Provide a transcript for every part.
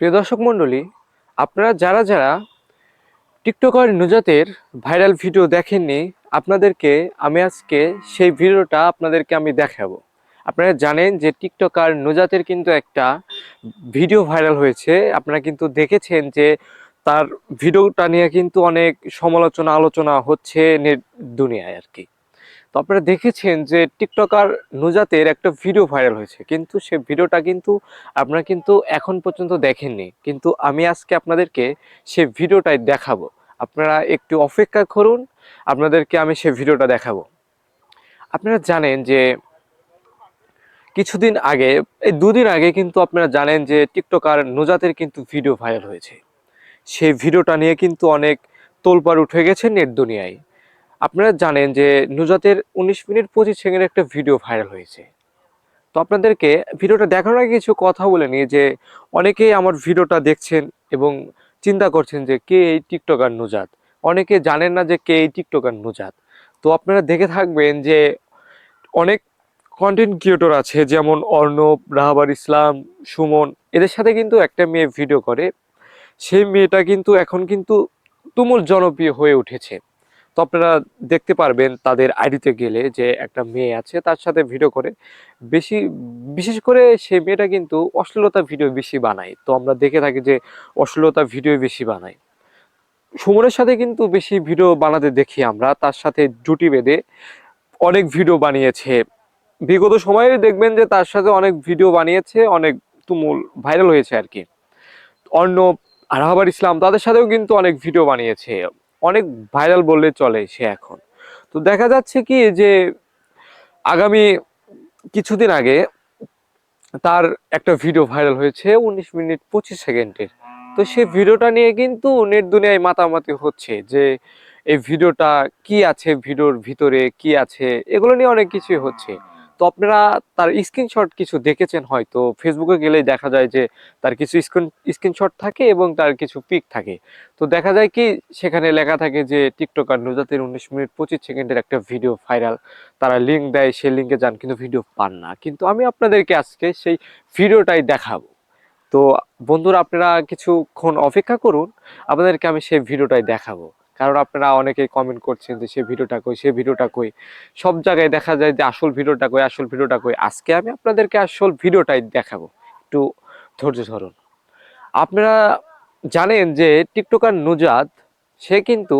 প্রিয় দর্শক মণ্ডলী, আপনারা যারা যারা টিকটকার নুজাতের ভাইরাল ভিডিও দেখেননি, আপনাদেরকে আমি আজকে সেই ভিডিওটা আপনাদেরকে আমি দেখাবো। আপনারা জানেন যে টিকটকার নুজাতের কিন্তু একটা ভিডিও ভাইরাল হয়েছে। আপনারা কিন্তু দেখেছেন যে তার ভিডিওটা নিয়ে কিন্তু অনেক সমালোচনা আলোচনা হচ্ছে নেট দুনিয়ায় আর কি। তো আপনারা দেখেছেন যে টিকটকার নুজাতের একটা ভিডিও ভাইরাল হয়েছে। কিন্তু সে ভিডিওটা কিন্তু আপনারা কিন্তু এখন পর্যন্ত দেখেননি। কিন্তু আমি আজকে আপনাদেরকে সে ভিডিওটাই দেখাবো। আপনারা একটু অপেক্ষা করুন, আপনাদেরকে আমি সে ভিডিওটা দেখাবো। আপনারা জানেন যে কিছুদিন আগে, এই দুদিন আগে কিন্তু আপনারা জানেন যে টিকটকার নুজাতের কিন্তু ভিডিও ভাইরাল হয়েছে। সেই ভিডিওটা নিয়ে কিন্তু অনেক তোলপাড় উঠে গেছে নেট দুনিয়ায়। আপনারা জানেন যে নুজাতের উনিশ মিনিট পঁচিশ সেকেন্ডের একটা ভিডিও ভাইরাল হয়েছে। তো আপনাদেরকে ভিডিওটা দেখানোর আগে কিছু কথা বলে নিই যে অনেকেই আমার ভিডিওটা দেখছেন এবং চিন্তা করছেন যে কে এই টিকটকার নুজাত? অনেকে জানেন না যে কে এই টিকটকার নুজাত। তো আপনারা দেখে থাকবেন যে অনেক কন্টেন্ট ক্রিয়েটর আছে, যেমন অর্ণব, রাহাবার ইসলাম, সুমন, এদের সাথে কিন্তু একটা মেয়ে ভিডিও করে। সেই মেয়েটা কিন্তু এখন কিন্তু তুমুল জনপ্রিয় হয়ে উঠেছে। আপনারা দেখতে পারবেন তাদের আইডিতে গেলে যে একটা মেয়ে আছে তার সাথে ভিডিও করে। বেশি, বিশেষ করে সেই মেয়েটা কিন্তু অশ্লীলতা ভিডিও বেশি বানায়। তো আমরা দেখে থাকি যে অশ্লীলতা ভিডিও বেশি বানায়। সুমনের সাথে কিন্তু বেশি ভিডিও বানাতে দেখি আমরা। তার সাথে জুটি বেঁধে অনেক ভিডিও বানিয়েছে। বিগত সময়ে দেখবেন যে তার সাথে অনেক ভিডিও বানিয়েছে, অনেক তুমুল ভাইরাল হয়েছে আর কি। অর্ণব রাহাবার ইসলাম তাদের সাথেও কিন্তু অনেক ভিডিও বানিয়েছে। অনেক ভাইরাল বললে চলে সে এখন। তো দেখা যাচ্ছে কি যে আগামী কিছুদিন আগে তার একটা ভিডিও ভাইরাল হয়েছে উনিশ মিনিট পঁচিশ সেকেন্ডের তো সেই ভিডিওটা নিয়ে কিন্তু নেট দুনিয়ায় মাতামাতি হচ্ছে যে এই ভিডিওটা কি আছে ভিডিওর ভিতরে কি আছে, এগুলো নিয়ে অনেক কিছুই হচ্ছে। তো আপনারা তার স্ক্রিনশট কিছু দেখেছেন হয়তো? ফেসবুকে গেলেই দেখা যায় যে তার কিছু স্ক্রিন স্ক্রিনশট থাকে এবং তার কিছু পিক থাকে। তো দেখা যায় কি সেখানে লেখা থাকে যে টিকটকার নুজাতের উনিশ মিনিট পঁচিশ সেকেন্ডের একটা ভিডিও ভাইরাল তারা লিঙ্ক দেয়, সেই লিঙ্কে যান কিন্তু ভিডিও পান না। কিন্তু আমি আপনাদেরকে আজকে সেই ভিডিওটাই দেখাবো। তো বন্ধুরা, আপনারা কিছুক্ষণ অপেক্ষা করুন। আপনাদেরকে আমি সেই ভিডিওটাই দেখাবো। কারণ আপনারা অনেকেই কমেন্ট করছেন যে সে ভিডিওটা কই সে ভিডিওটা কই। সব জায়গায় দেখা যায় যে আসল ভিডিওটা কই আসল ভিডিওটা কই। আজকে আমি আপনাদেরকে আসল ভিডিওটাই দেখাবো। একটু ধৈর্য ধরুন। আপনারা জানেন যে টিকটকার নুজাদ সে কিন্তু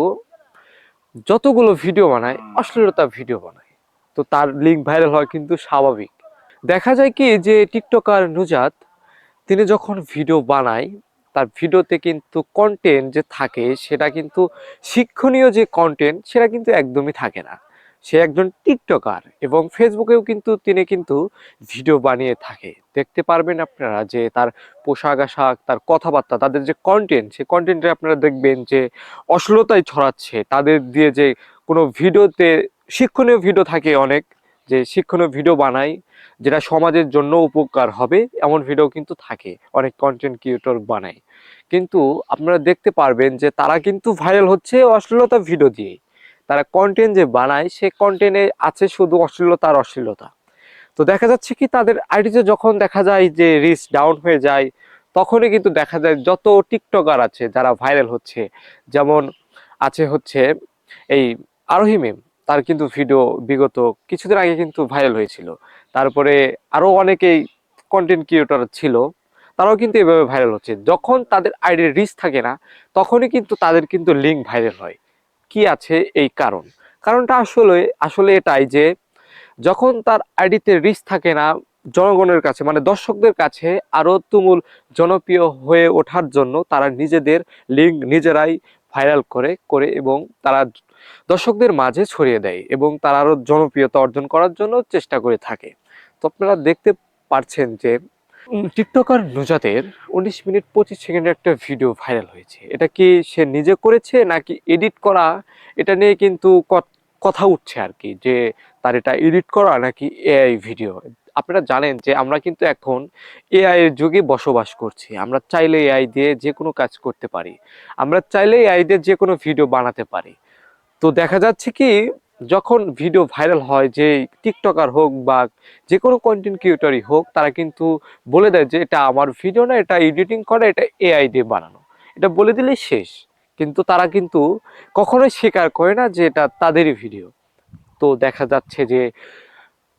যতগুলো ভিডিও বানায় অশ্লীলতা ভিডিও বানায়। তো তার লিঙ্ক ভাইরাল হওয়া কিন্তু স্বাভাবিক। দেখা যায় কি যে টিকটকার নুজাদ তিনি যখন ভিডিও বানায় তার ভিডিওতে কিন্তু কন্টেন্ট যে থাকে, সেটা কিন্তু শিক্ষণীয় যে কন্টেন্ট সেটা কিন্তু একদমই থাকে না। সে একজন টিকটকার এবং ফেসবুকেও কিন্তু তিনি কিন্তু ভিডিও বানিয়ে থাকে। দেখতে পারবেন আপনারা যে তার পোশাক আশাক, তার কথাবার্তা, তাদের যে কন্টেন্ট সে কন্টেন্টে আপনারা দেখবেন যে অশ্লীলতায় ছড়াচ্ছে। তাদের দিয়ে যে কোনো ভিডিওতে শিক্ষণীয় ভিডিও থাকে অনেক। যে শিক্ষণীয় ভিডিও বানায় যেটা সমাজের জন্য উপকার হবে, এমন ভিডিও কিন্তু থাকে, অনেক কন্টেন্ট ক্রিয়েটর বানায়। কিন্তু আপনারা দেখতে পারবেন যে তারা কিন্তু ভাইরাল হচ্ছে অশ্লীলতা ভিডিও দিয়ে। তারা কন্টেন্ট যে বানায়, সে কন্টেন্টে আছে শুধু অশ্লীলতা আর অশ্লীলতা। তো দেখা যাচ্ছে কি তাদের আইডিতে যখন দেখা যায় যে রিচ ডাউন হয়ে যায়, তখনই কিন্তু দেখা যায় যত টিকটকার আছে যারা ভাইরাল হচ্ছে, যেমন আছে হচ্ছে এই আরোহী মেম তার কিন্তু ভিডিও বিগত কিছুদিন আগে কিন্তু ভাইরাল হয়েছিল। তারপরে আরও অনেকেই কন্টেন্ট ক্রিয়েটর ছিল, তারাও কিন্তু এভাবে ভাইরাল হচ্ছে। যখন তাদের আইডির রিচ থাকে না, তখনই কিন্তু তাদের কিন্তু লিঙ্ক ভাইরাল হয়। কি আছে এই কারণ? কারণটা আসলে আসলে এটাই যে, যখন তার আইডিতে রিচ থাকে না, জনগণের কাছে মানে দর্শকদের কাছে আরও তুমুল জনপ্রিয় হয়ে ওঠার জন্য তারা নিজেদের লিঙ্ক নিজেরাই ভাইরাল করে করে এবং তারা দর্শকদের মাঝে ছড়িয়ে দেয় এবং তারা আরও জনপ্রিয়তা অর্জন করার জন্য চেষ্টা করে থাকে। তো আপনারা দেখতে পারছেন যে টিকটকার নুজাতের উনিশ মিনিট পঁচিশ সেকেন্ডের একটা ভিডিও ভাইরাল হয়েছে। এটা কি সে নিজে করেছে নাকি এডিট করা? এটা নিয়ে কিন্তু কথা উঠছে আর কি যে, তার এটা এডিট করা নাকি এআই ভিডিও আপনারা জানেন যে আমরা কিন্তু এখন এআই এর যুগে বসবাস করছি। আমরা চাইলে এআই দিয়ে যে কোনো কাজ করতে পারি। আমরা চাইলে এআই দিয়ে যে কোনো ভিডিও বানাতে পারি। তো দেখা যাচ্ছে কি, যখন ভিডিও ভাইরাল হয়, যে টিকটকার হোক বা যে কোনো কন্টেন্ট ক্রিয়েটরই হোক, তারা কিন্তু বলে দেয় যে এটা আমার ভিডিও না, এটা এডিটিং করা, এটা এআই দিয়ে বানানো। এটা বলে দিলেই শেষ। কিন্তু তারা কিন্তু কখনোই স্বীকার করে না যে এটা তাদেরই ভিডিও তো দেখা যাচ্ছে যে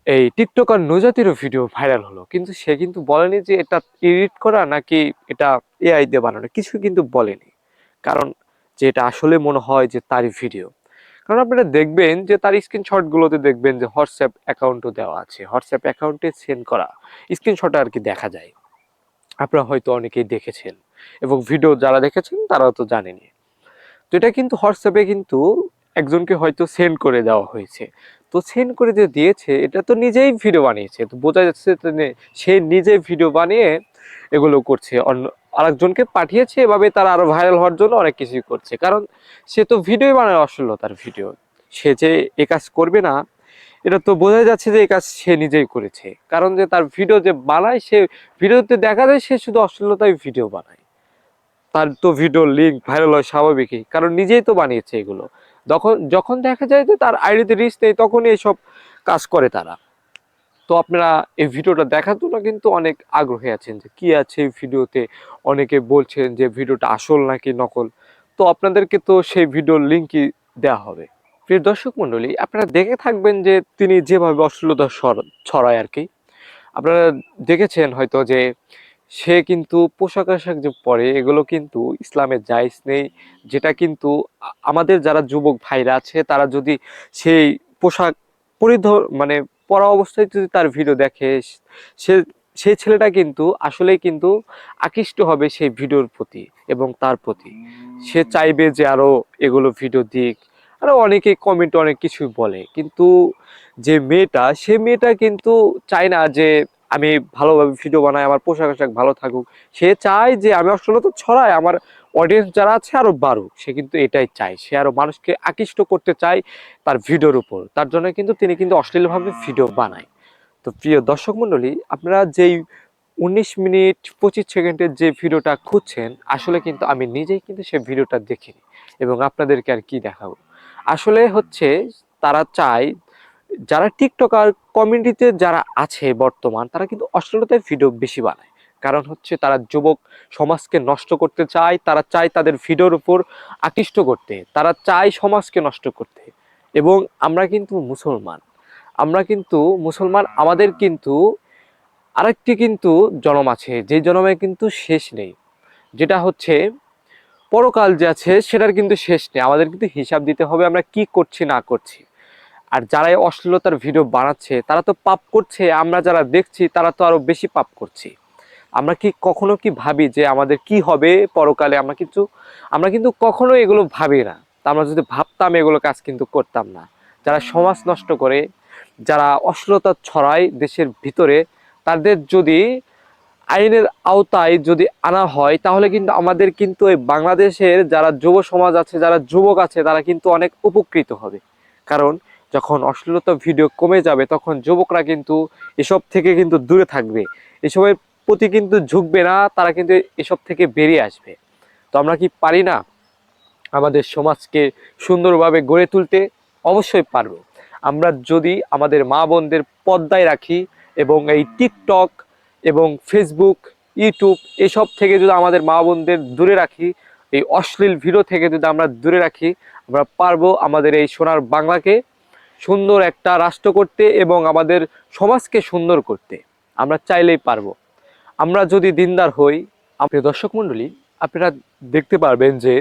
এই টিকটকার নজাতিরও ভিডিও ভাইরাল হলো। কিন্তু সে কিন্তু বলেনি যে এটা এডিট করা নাকি এটা এআই দিয়ে বানানো। কিছু কিন্তু বলেনি। কারণ যে এটা আসলে মনে হয় যে তারই ভিডিও। কারণ আপনারা দেখবেন যে তার স্ক্রিনশটগুলোতে দেখবেন যে হোয়াটসঅ্যাপ অ্যাকাউন্টও দেওয়া আছে। হোয়াটসঅ্যাপ অ্যাকাউন্টে সেন্ড করা। স্ক্রিনশটে আর কি দেখা যায়। আপনারা হয়তো অনেকেই দেখেছেন। এবং ভিডিও যারা দেখেছেন, তারাও তো জানেনি তো এটা কিন্তু হোয়াটসঅ্যাপে কিন্তু একজনকে হয়তো সেন্ড করে দেওয়া হয়েছে। তো সেন্ড করে যে দিয়েছে, এটা তো নিজেই ভিডিও বানিয়েছে। তো বোঝা যাচ্ছে সে নিজে ভিডিও বানিয়ে এগুলো করছে। অন্য আরেকজনকে পাঠিয়েছে, এভাবে তার আরও ভাইরাল হওয়ার জন্য অনেক কিছুই করছে। কারণ সে তো ভিডিওই বানায় অশ্লীলতার ভিডিও সে যে এ কাজ করবে না, এটা তো বোঝা যাচ্ছে যে এই কাজ সে নিজেই করেছে। কারণ যে তার ভিডিও যে বানায়, সে ভিডিওতে দেখা যায় সে শুধু অশ্লীলতায় ভিডিও বানায়। তার তো ভিডিও লিঙ্ক ভাইরাল হয় স্বাভাবিকই। কারণ নিজেই তো বানিয়েছে এগুলো। যখন যখন দেখা যায় যে তার আইডিতে রিস্ক নেই, তখনই এইসব কাজ করে তারা। তো আপনারা এই ভিডিওটা দেখার জন্য কিন্তু অনেক আগ্রহী আছেন যে কি আছে এই ভিডিওতে। অনেকে বলছেন যে ভিডিওটা আসল নাকি নকল। তো আপনাদেরকে তো সেই ভিডিওর লিঙ্কই দেওয়া হবে। প্রিয় দর্শক মণ্ডলী, আপনারা দেখে থাকবেন যে তিনি যেভাবে অশ্লীলতা ছড়- ছড়ায় আর কি। আপনারা দেখেছেন হয়তো যে সে কিন্তু পোশাক আশাক যে পরে, এগুলো কিন্তু ইসলামের জায়জ নেই। যেটা কিন্তু আমাদের যারা যুবক ভাইরা আছে, তারা যদি সেই পোশাক পরিধর মানে পরা অবস্থায় যদি তার ভিডিও দেখে, সে সেই ছেলেটা কিন্তু আসলেই কিন্তু আকৃষ্ট হবে সেই ভিডিওর প্রতি এবং তার প্রতি। সে চাইবে যে আরও এগুলো ভিডিও দিক। আরও অনেকে কমেন্ট অনেক কিছুই বলে। কিন্তু যে মেয়েটা, সে মেয়েটা কিন্তু চায় না যে আমি ভালোভাবে ভিডিও বানাই, আমার পোশাক আশাক ভালো থাকুক। সে চায় যে আমি অশ্লীলতা ছড়াই, আমার অডিয়েন্স যারা আছে আরও বাড়ুক। সে কিন্তু এটাই চায়। সে আরও মানুষকে আকৃষ্ট করতে চায় তার ভিডিওর উপর। তার জন্য কিন্তু তিনি কিন্তু অশ্লীলভাবে ভিডিও বানায়। তো প্রিয় দর্শক মণ্ডলী, আপনারা যেই উনিশ মিনিট পঁচিশ সেকেন্ডের যে ভিডিওটা খুঁজছেন, আসলে কিন্তু আমি নিজেই কিন্তু সে ভিডিওটা দেখিনি এবং আপনাদেরকে আর কি দেখাবো? আসলে হচ্ছে তারা চায় যারা টিকটকার কমিউনিটিতে যারা আছে বর্তমান, তারা কিন্তু অশ্লীলতার ভিডিও বেশি বানায়। কারণ হচ্ছে তারা যুবক সমাজকে নষ্ট করতে চায়, তারা চায় তাদের ভিডিওর উপর আকৃষ্ট করতে, তারা চায় সমাজকে নষ্ট করতে। এবং আমরা কিন্তু মুসলমান। আমরা কিন্তু মুসলমান, আমাদের কিন্তু আরেকটি কিন্তু জনম আছে, যে জনমে কিন্তু শেষ নেই। যেটা হচ্ছে, পরকাল যে আছে সেটার কিন্তু শেষ নেই। আমাদের কিন্তু হিসাব দিতে হবে আমরা কি করছি, না করছি। আর যারা এই অশ্লীলতার ভিডিও বানাচ্ছে, তারা তো পাপ করছে। আমরা যারা দেখছি, তারা তো আরও বেশি পাপ করছি। আমরা কি কখনো কি ভাবি যে আমাদের কি হবে পরকালে? আমরা কিন্তু আমরা কিন্তু কখনো এগুলো ভাবি না। তা আমরা যদি ভাবতাম এগুলো কাজ কিন্তু করতাম না। যারা সমাজ নষ্ট করে, যারা অশ্লীলতা ছড়ায় দেশের ভিতরে, তাদের যদি আইনের আওতায় যদি আনা হয়, তাহলে কিন্তু আমাদের কিন্তু এই বাংলাদেশের যারা যুব সমাজ আছে, যারা যুবক আছে, তারা কিন্তু অনেক উপকৃত হবে। কারণ যখন অশ্লীলতা ভিডিও কমে যাবে, তখন যুবকরা কিন্তু এসব থেকে কিন্তু দূরে থাকবে। এসবের প্রতি কিন্তু ঝুঁকবে না, তারা কিন্তু এসব থেকে বেরিয়ে আসবে। তো আমরা কি পারি না আমাদের সমাজকে সুন্দরভাবে গড়ে তুলতে? অবশ্যই পারব। আমরা যদি আমাদের মা বোনদের পদ্মায় রাখি এবং এই টিকটক এবং ফেসবুক ইউটিউব এসব থেকে যদি আমাদের মা বোনদের দূরে রাখি, এই অশ্লীল ভিডিও থেকে যদি আমরা দূরে রাখি, আমরা পারব আমাদের এই সোনার বাংলাকে সুন্দর একটা রাষ্ট্র করতে এবং আমাদের সমাজকে সুন্দর করতে। আমরা চাইলেই পারব। আমরা যদি দিনদার হই আপনি দর্শক মণ্ডলী, আপনারা দেখতে পারবেন যে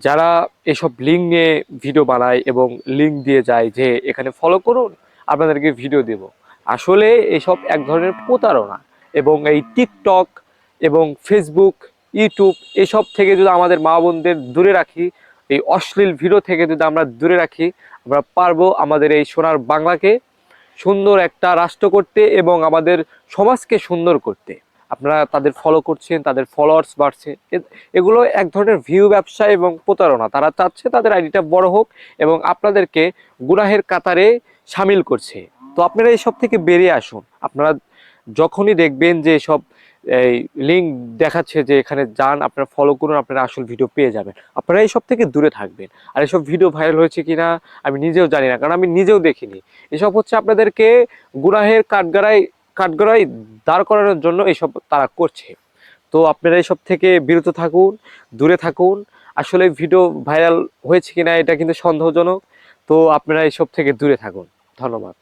যারা এসব লিঙ্ক নিয়ে ভিডিও বানায় এবং লিঙ্ক দিয়ে যায় যে এখানে ফলো করুন, আপনাদেরকে ভিডিও দেব। আসলে এসব এক ধরনের প্রতারণা এবং এই টিকটক এবং ফেসবুক ইউটিউব এসব থেকে যদি আমাদের মা বোনদের দূরে রাখি এই অশ্লীল ভিডিও থেকে যদি আমরা দূরে রাখি, আমরা পারব আমাদের এই সোনার বাংলাকে সুন্দর একটা রাষ্ট্র করতে এবং আমাদের সমাজকে সুন্দর করতে। আপনারা তাদের ফলো করছেন, তাদের ফলোয়ার্স বাড়ছে। এগুলো এক ধরনের ভিউ ব্যবসা এবং প্রতারণা। তারা চাচ্ছে তাদের আইডিটা বড় হোক এবং আপনাদেরকে গুনাহের কাতারে সামিল করছে। তো আপনারা এসব থেকে বেরিয়ে আসুন। আপনারা যখনই দেখবেন যে সব এই লিঙ্ক দেখাচ্ছে যে এখানে যান, আপনারা ফলো করুন, আপনারা আসল ভিডিও পেয়ে যাবেন। আপনারা এইসব থেকে দূরে থাকবেন। আর এসব ভিডিও ভাইরাল হয়েছে কি না আমি নিজেও জানি না, কারণ আমি নিজেও দেখিনি। এসব হচ্ছে আপনাদেরকে গুনাহের কাঠগড়ায় কাঠগড়ায় দাঁড় করানোর জন্য এইসব তারা করছে। তো আপনারা এসব থেকে বিরত থাকুন, দূরে থাকুন। আসলে ভিডিও ভাইরাল হয়েছে কিনা, এটা কিন্তু সন্দেহজনক। তো আপনারা এসব থেকে দূরে থাকুন। ধন্যবাদ।